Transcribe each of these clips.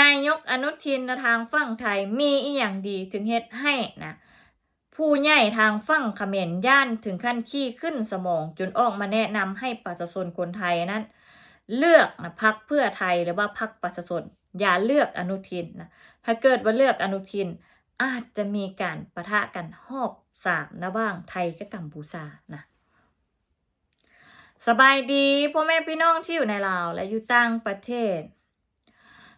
นายกอนุทินทางฝั่งไทยมีอีหยังดีถึงเฮ็ดให้นะผู้ใหญ่ทางฝั่งเขมรย่านถึงขั้นขี้ขึ้นสมอง จนออกมาแนะนำให้ประชาชนคนไทยนั้น เลือกนะพักเพื่อไทยหรือว่าพักประชาชนอย่าเลือกอนุทินนะถ้าเกิดว่าเลือกอนุทิน อาจจะมีการประทะกันหอบสามนะบ้างไทยกับกัมพูชานะสบายดีพ่อแม่พี่น้องที่อยู่ในลาวและอยู่ต่างประเทศ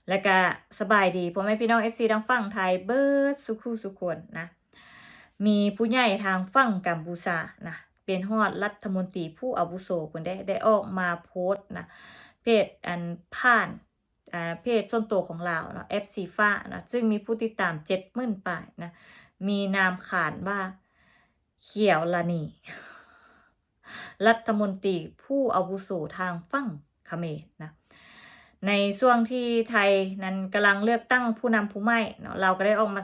และก็สบายดีพ่อแม่พี่น้อง FC ทางฝั่งไทยเบิร์ดสุขุสุขวนนะ มีผู้ใหญ่ทางฝั่งกัมพูชานะเป็นฮอดรัฐมนตรีผู้อาวุโสเพิ่นได้ได้ออกมาโพสต์นะเพจอันผ่านอ่าเพจส่วนตัวของเราเนาะ FC ฟ้านะซึ่งมีผู้ติดตาม70,000ป่ายนะมีนามขานว่าเขียวลานีรัฐมนตรีผู้อาวุโสทางฝั่งเขมรนะ ในช่วงที่ไทยนั้นกำลังเลือกตั้งผู้นำผู้ใหม่เนาะเราก็ได้ออกมา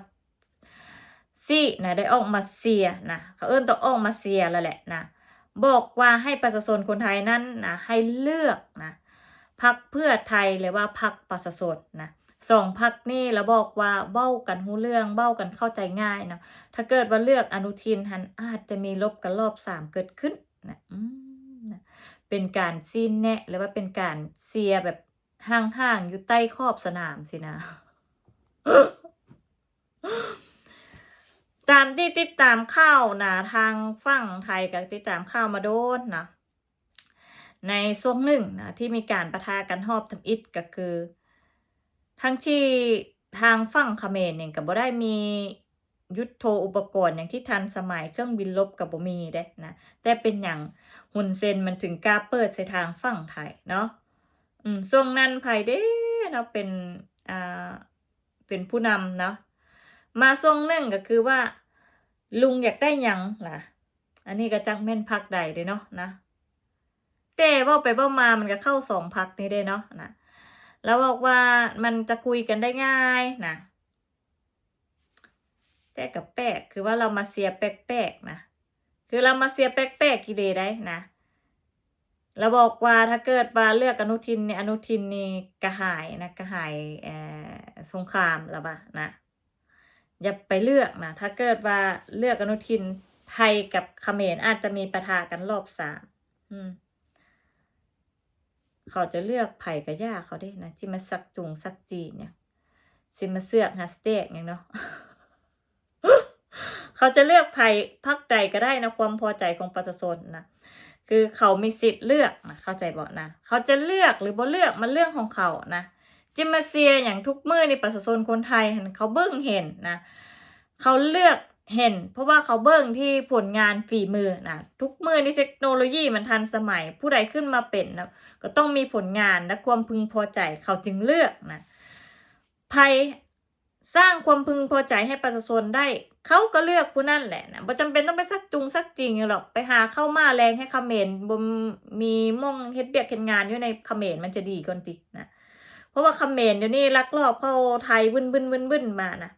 ซี่นะได้ออกมาเสียนะเขาเอิ้นต้องออกมาเสียแล้วแหละนะบอกว่าให้ประชาชนคนไทยนั้นนะให้เลือกนะพักเพื่อไทยหรือว่าพักประชาชนนะสองพักนี่เราบอกว่าเบ้ากันหูเรื่องเบ้ากันเข้าใจง่ายเนาะถ้าเกิดว่าเลือกอนุทินหันอาจจะมีลบกันรอบสามเกิดขึ้นนะนะเป็นการซีนแนะหรือว่าเป็นการเสียแบบ ห่างๆอยู่ใต้ขอบสนามสินะ ตามที่ติดตามข่าวนะทางฝั่งไทยกับติดตามข่าวมาโดนนะในช่วงหนึ่งนะที่มีการประทะกันหอบทำอิฐก็คือ ทั้งที่ทางฝั่งเขมรเนี่ยก็บ่ได้มียุทธโธอุปกรณ์อย่างที่ทันสมัยเครื่องบินลบกับบ่มีเด้นะแต่เป็นอย่างหุนเซนมันถึงกล้าเปิดใส่ทางฝั่งไทยเนาะ อืมช่วงนั้นไผเด้เนาะเป็นอ่าเป็นผู้นำเนาะมาทรงนึ่งก็คือว่า ลุงอยากได้ยังล่ะ อันนี้ก็จักแม่นพักใดเด้เนาะนะแต่ว่าไปว่ามามันก็เข้าสองพักนี้ได้เนาะนะแล้วบอกว่ามันจะคุยกันได้ง่ายนะแต่กับแปลกคือว่าเรามาเสียแปลกๆนะคือเรามาเสียแปลกๆกี่เดได้นะ เราบอกว่าถ้าเกิดว่าเลือกอนุทินเนี่ยอนุทินนี่กระหายนะกระหายสงครามแล้วปะนะอย่าไปเลือกนะถ้าเกิดว่าเลือกอนุทินไทยกับเขมรอาจจะมีปะทะกันรอบสามเขาจะเลือกไผ่กับย่าเขาได้นะที่มาสักจุงสักจีเนี่ยสิมาเสือกฮัสเตกอย่างเนาะเขาจะเลือกไผ่พักใดก็ได้นะความพอใจของประชาชนนะ คือเขามีสิทธิ์เลือกนะเข้าใจบอกนะ เขาจะเลือกหรือบ่เลือกมันเรื่องของเขานะจิมาเซียอย่างทุกมือในประชาชนคนไทยเขาเบิ่งเห็นนะเขาเลือกเห็น เพราะว่าเขาเบิ่งที่ผลงานฝีมือนะทุกมือนี่เทคโนโลยีมันทันสมัยผู้ใดขึ้นมาเป็นนะก็ต้องมีผลงานและความพึงพอใจเขาจึงเลือกนะภัยสร้างความพึงพอใจให้ประชาชนได้ เขาก็เลือกผู้นั่นแหละนะบ่จำเป็นต้องไปซักจุงซักจริงหรอก ไปหาเข้ามาแรงให้เขมรบ่มีม่องเฮ็ดเบียกเฮ็ดงานอยู่ในเขมรมันจะดีก่อนตินะ เพราะว่าเขมรเดี๋ยวนี้ลักลอบเข้าไทยบึ้นบึ้นบึ้นบึ้นมานะ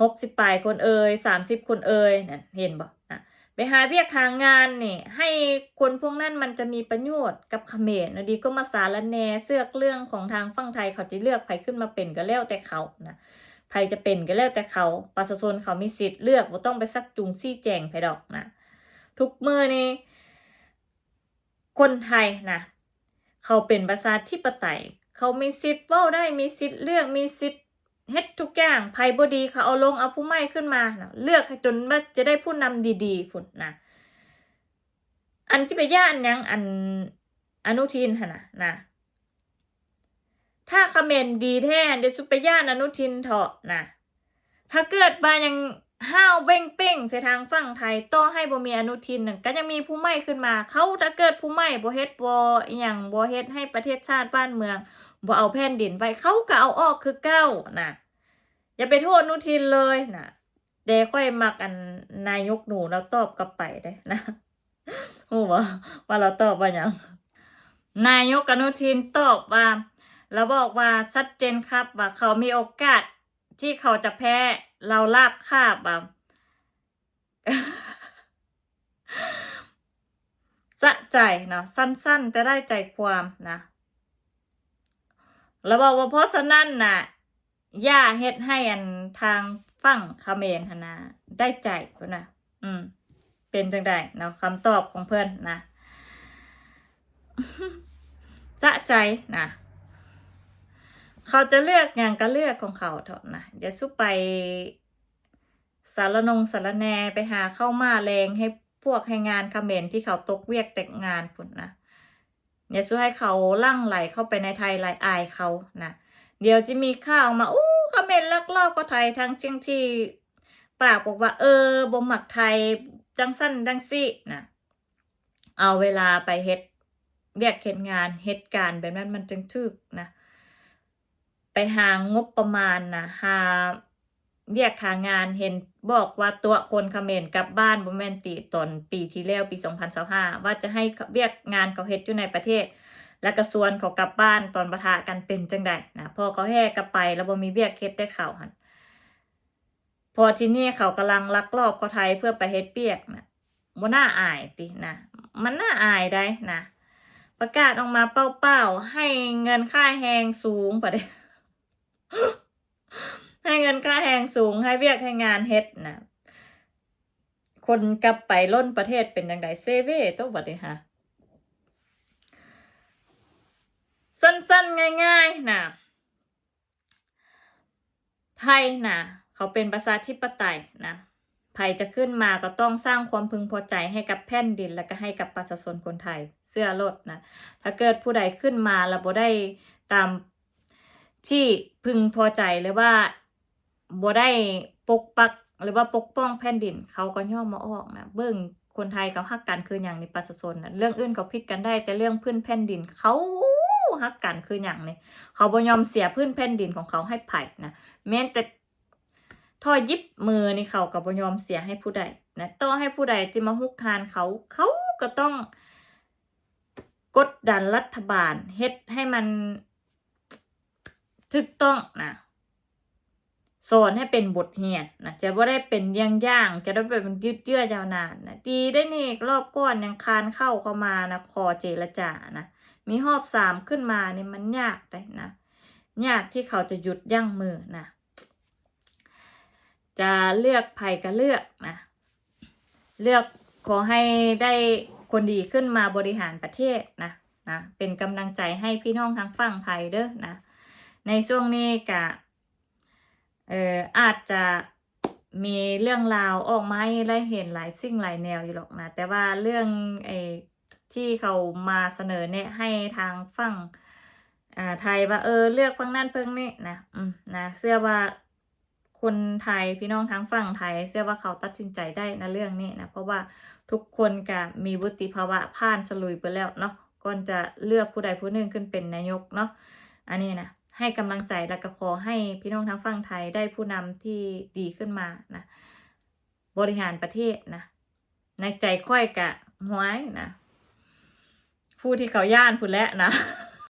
หกสิบปลายคนเอ่ยสามสิบคนเอ่ยนั่นเห็นบ่นะไปหาเวียกหางานนี่ ให้คนพวกนั้นมันจะมีประโยชน์กับเขมเรนะดีก็มาสารแนเสือกเรื่องของทางฝั่งไทยเขาจะเลือกใครขึ้นมาเป็นก็แล้วแต่เขานะ ใครจะเป็นก็แล้วแต่เขาประชาชนเขามีสิทธิ์เลือกบ่ต้องไปซักจุงซี่แจงไผดอกนะทุกเมื่อนี่คนไทยนะเขาเป็นประชาธิปไตย เขามีสิทธิ์เว้าได้มีสิทธิ์เลือกมีสิทธิ์เฮ็ดทุกอย่างภัยบ่ดีเขาเอาลงเอาผู้ใหม่ขึ้นมานะเลือกจนว่าจะได้ผู้นำดีๆพุ่นนะอันที่ไปย่านยังอันอนุทินหนะนะ ถ้าคอมเมนต์ดีแท้เดี๋ยวสุไปย่านอนุทินเถอะนะถ้าเกิดมายังห้าวเบ้งเป้งใส่ทางฝั่งไทยต่อให้บ่มีอนุทินนั่นก็ยังมีผู้ใหม่ขึ้นมา เขาถ้าเกิดผู้ใหม่บ่เฮ็ดบ่อหยังบ่เฮ็ดให้ประเทศชาติบ้านเมืองบ่เอาแผ่นดินไว้เขาก็เอาออกคือเก้านะอย่าไปโทษอนุทินเลยนะแต่ค่อยมักอันนายกหนูเราตอบกลับไปได้นะฮู้บ่ว่าเราตอบว่ายังนายกอนุทินตอบว่า แล้วบอกว่าชัดเจนครับว่าเขามีโอกาสที่เขาจะแพ้เราลาบคาบอะสะใจเนาะสั้นๆ แต่ได้ใจความนะแล้วบอกว่าเพราะฉะนั้นน่ะย่าเฮ็ดให้อันทางฟั่งคาเมรหนนะได้ใจพุ่นนะอืม เป็นจังไดเนาะคำตอบของเพื่อนนะสะใจนะ เขาจะเลือกอย่างก็เลือกของเขาเถอะนะอย่าสู้ไปสารนงสารแนไปหาเข้ามาแรงให้พวกให้งานคอมเขมนที่เขาตกเวียกแต่งงานพุ่นนะอย่าสู้ให้เขาลั่งไหลเข้าไปในไทยไหลอายเขานะเดี๋ยวจะมีข่าวมาอู้คอมเขมนลักลอบก็ไทยทั้งเชียงที่ปากบอกว่า เออบ่หมักไทยจังสั้นจังซี่นะเอาเวลาไปเฮ็ดเวียกเฮ็ดงานเฮ็ดการณ์แบบนั้นมันจึงถึกนะ ไปหางบประมาณนะหาเรียกหางานเห็นบอกว่าตัวคนเขมรกลับบ้านบ่แม่นปีตอนปีที่แล้วปี 2025ว่าจะให้เรียกงานเขาเฮ็ดอยู่ในประเทศ แล้วก็ส่วนเขากลับบ้านตอนประทะกันเป็นจังไดนะพอเขาแห่กลับไปแล้วบ่มีเวียกเฮ็ดได้เข้าหั่นพอที่นี่เขากำลังลักลอบเขาไทยเพื่อไปเฮ็ดเปียกนะบ่น่าอายตินะมันน่าอายได้นะประกาศออกมาเป้าๆให้เงินค่าแรงสูงปะเด้ ให้เงินค่าแรงสูงให้เวียกให้งานเฮ็ดนะคนกลับไปล้นประเทศเป็นจังไดเซเว่ตัวบัดนี้ฮะสั้นๆ ง่ายๆนะไทยนะเขาเป็นประชาธิปไตยนะไทยจะขึ้นมาก็ต้องสร้างความพึงพอใจให้กับแผ่นดิน และก็ให้กับประชาชนคนไทย เสื้อลดนะถ้าเกิดผู้ใดขึ้นมาแล้วบ่ได้ตาม ที่พึงพอใจหรือว่าบ่ได้ปกปักหรือว่าปกป้องแผ่นดิน เขาก็ย่อมมาออกนะเบิ่งคนไทยเขาฮักกันคืออย่างในประชาชนนะเรื่องอื่นเขาผิดกันได้ แต่เรื่องพื้นแผ่นดินเขาฮักกันคืออย่างนี้เขาบ่ยอมเสียพื้นแผ่นดินของเขาให้ไผ่นะแม้แต่ท่อยิบมือนี่เขาก็บ่ยอมเสียให้ผู้ใดนะต่อให้ผู้ใดจะมาฮุกคานเขาเขาก็ต้อง กดดันรัฐบาลเฮ็ดให้มัน ถูกต้องนะสอนให้เป็นบทเรียนนะจะว่าได้เป็นย่างๆจะได้เป็นยืดเยื้อยาวนานนะดีได้นี่รอบก้อนยังคานเข้าเข้ามานะคอเจรจานะมีหอบสามขึ้นมานี่มันยากได้นะยากที่เขาจะหยุดยั้งมือนะจะเลือกไผ่ก็เลือกนะเลือกขอให้ได้คนดีขึ้นมาบริหารประเทศนะนะเป็นกำลังใจให้พี่น้องทางฝั่งไทยเด้อนะ ในช่วงนี้กะเอ่ออาจจะมีเรื่องราวออกมาให้ได้เห็นหลายสิ่งหลายแนวอยู่หรอกนะ แต่ว่าเรื่องไอ้ที่เขามาเสนอเนี่ยให้ทางฝั่งอ่าไทยว่าเออเลือกฝั่งนั้นเพิ่งนี่นะอืมนะเชื่อว่าคนไทยพี่น้องทางฝั่งไทย เชื่อว่าเขาตัดสินใจได้ในะเรื่องนี้นะเพราะว่าทุกคนก็มีวุฒิภาวะผ่านสลุยไปแล้วเนาะก่อนจะเลือกผู้ใดผู้หนึ่งขึ้นเป็นนายกเนาะอันนี้นะ ให้กำลังใจและก็ขอให้พี่น้องทั้งฝั่งไทยได้ผู้นำที่ดีขึ้นมานะบริหารประเทศนะในใจค่อยกะหวยนะผู้ที่เขาย่านผู้และนะ